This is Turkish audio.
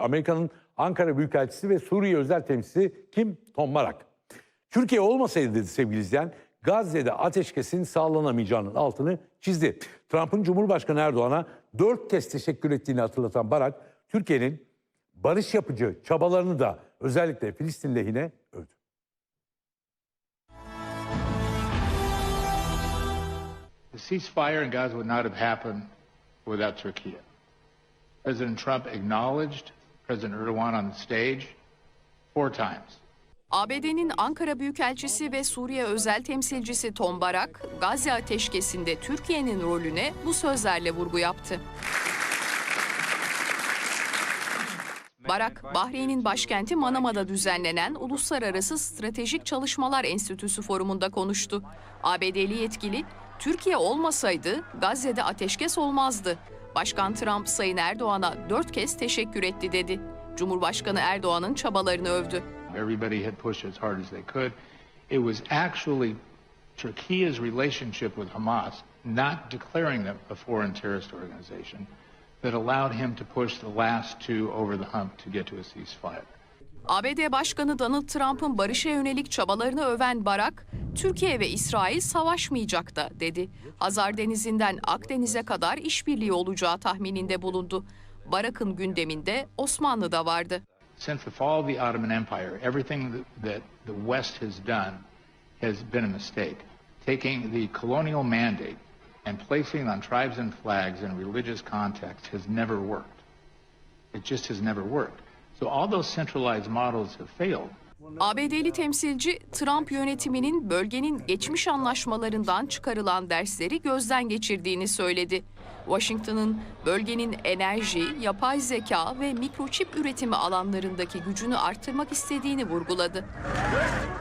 Amerika'nın Ankara Büyükelçisi ve Suriye özel temsilcisi Kim Tom Barak. Türkiye olmasaydı dedi sevgili izleyen, Gazze'de ateşkesin sağlanamayacağının altını çizdi. Trump'ın Cumhurbaşkanı Erdoğan'a dört kez teşekkür ettiğini hatırlatan Barak, Türkiye'nin barış yapıcı çabalarını da özellikle Filistin lehine övdü. The ceasefire in Gaza would not have happened without Turkey. President Trump acknowledged President Erdogan on the stage four times. ABD'nin Ankara Büyükelçisi ve Suriye özel temsilcisi Tom Barak, Gazze ateşkesinde Türkiye'nin rolüne bu sözlerle vurgu yaptı. Barak, Bahreyn'in başkenti Manama'da düzenlenen Uluslararası Stratejik Çalışmalar Enstitüsü forumunda konuştu. ABD'li yetkili, Türkiye olmasaydı Gazze'de ateşkes olmazdı. Başkan Trump Sayın Erdoğan'a dört kez teşekkür etti dedi. Cumhurbaşkanı Erdoğan'ın çabalarını övdü. Everybody had pushed as hard as they could. It was actually Turkey's relationship with Hamas, not declaring them a foreign terrorist organization, that allowed him to push the last two over the hump to get to a ceasefire. ABD Başkanı Donald Trump'ın barışa yönelik çabalarını öven Barak, Türkiye ve İsrail savaşmayacak da dedi. Hazar Denizi'nden Akdeniz'e kadar işbirliği olacağı tahmininde bulundu. Barak'ın gündeminde Osmanlı da vardı. Since the fall of the Ottoman Empire, everything that, the West has done has been a mistake. Taking the colonial mandate and placing on tribes and flags in religious context has never worked. It just has never worked. ABD'li temsilci Trump yönetiminin bölgenin geçmiş anlaşmalarından çıkarılan dersleri gözden geçirdiğini söyledi. Washington'ın bölgenin enerji, yapay zeka ve mikroçip üretimi alanlarındaki gücünü artırmak istediğini vurguladı.